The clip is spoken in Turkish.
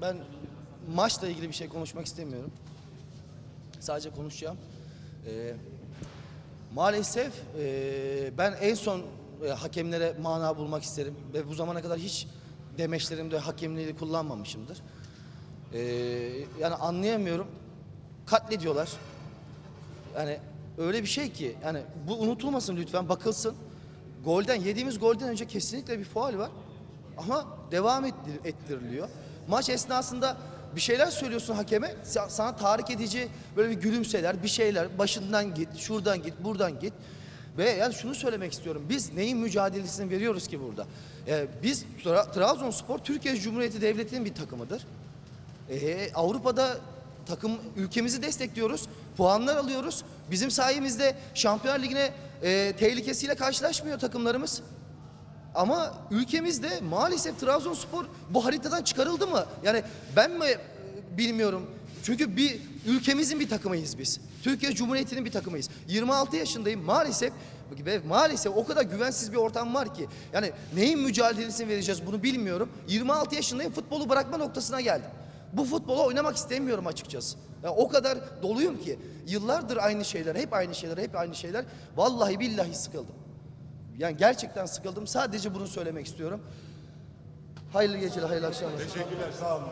Ben maçla ilgili bir şey konuşmak istemiyorum. Sadece konuşacağım. Ee, maalesef ee, ben en son ee, hakemlere mana bulmak isterim ve bu zamana kadar hiç demeçlerimde hakemliği kullanmamışımdır. Ee, yani anlayamıyorum. Katlediyorlar. Yani öyle bir şey ki yani bu unutulmasın lütfen bakılsın. Golden yediğimiz golden önce kesinlikle bir faul var. Ama devam ettir- ettiriliyor. Maç esnasında bir şeyler söylüyorsun hakeme. sa- Sana tahrik edici böyle bir gülümseler, bir şeyler. Başından git, şuradan git, buradan git. Ve yani şunu söylemek istiyorum. Biz neyin mücadelesini veriyoruz ki burada? Ee, biz Tra- Trabzonspor Türkiye Cumhuriyeti Devleti'nin bir takımıdır. Ee, Avrupa'da takım ülkemizi destekliyoruz. Puanlar alıyoruz. Bizim sayemizde Şampiyonlar Ligi'ne e, tehlikesiyle karşılaşmıyor takımlarımız. Ama ülkemizde maalesef Trabzonspor bu haritadan çıkarıldı mı? Yani ben mi e, bilmiyorum. Çünkü bir ülkemizin bir takımıyız biz. Türkiye Cumhuriyeti'nin bir takımıyız. 26 yaşındayım maalesef ve maalesef o kadar güvensiz bir ortam var ki. Yani neyin mücadelesini vereceğiz bunu bilmiyorum. 26 yaşındayım futbolu bırakma noktasına geldim. Bu futbola oynamak istemiyorum açıkçası. Ya o kadar doluyum ki yıllardır aynı şeyler, hep aynı şeyler, hep aynı şeyler. Vallahi billahi sıkıldım. Yani gerçekten sıkıldım. Sadece bunu söylemek istiyorum. Hayırlı geceler, hayırlı akşamlar. Teşekkürler, sağ olun.